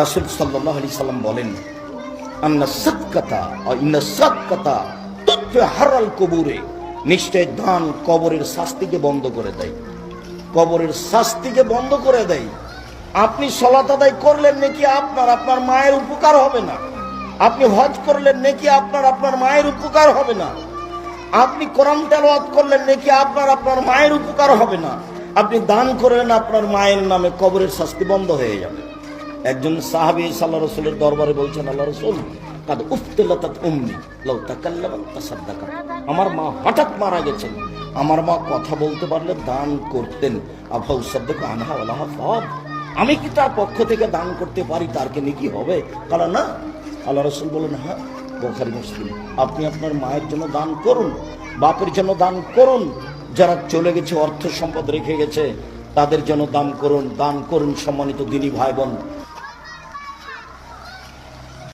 রাসুল সাল্লাহ আলি সাল্লাম বলেন, আন্না সৎকতা ইন্না সৎকতা তুত্ফে হারাল কবুরে। নিশ্চয় দান কবরের শাস্তিকে বন্ধ করে দেয়। কবরের শাস্তিকে বন্ধ করে দেয়। আপনি সলাত আদায় করলেন নাকি আপনার আপনার মায়ের উপকার হবে না? আপনি হজ করলেন নাকি আপনার আপনার মায়ের উপকার হবে না? আপনি কোরআন তেলাওয়াত করলেন নাকি আপনার আপনার মায়ের উপকার হবে না? আপনি দান করলেন আপনার মায়ের নামে কবরের শাস্তি বন্ধ হয়ে যাবে। একজন সাহাবী সাল্লাহ রসুলের দরবারে বলছেন, আল্লাহ রসুল, কাদ উফতিলাতাত উম্মি তাকাল্লামাত তাসাদ্দাকা। আমার মা হঠাৎ মারা গেছেন। আমার মা কথা বলতে পারলে দান করতেন। আফাউ সাদ্দাকা আনহা ওয়ালাহা ফাওয়াব আমি কি তার পক্ষ থেকে দান করতে পারি? তার কি হবে? কারণ না। আল্লাহ রসুল বলেন হ্যাঁ বোখারি, মুসলিম। আপনি আপনার মায়ের জন্য দান করুন, বাপের জন্য দান করুন। যারা চলে গেছে, অর্থ সম্পদ রেখে গেছে, তাদের জন্য দান করুন। দান করুন সম্মানিত দিনী ভাই বোন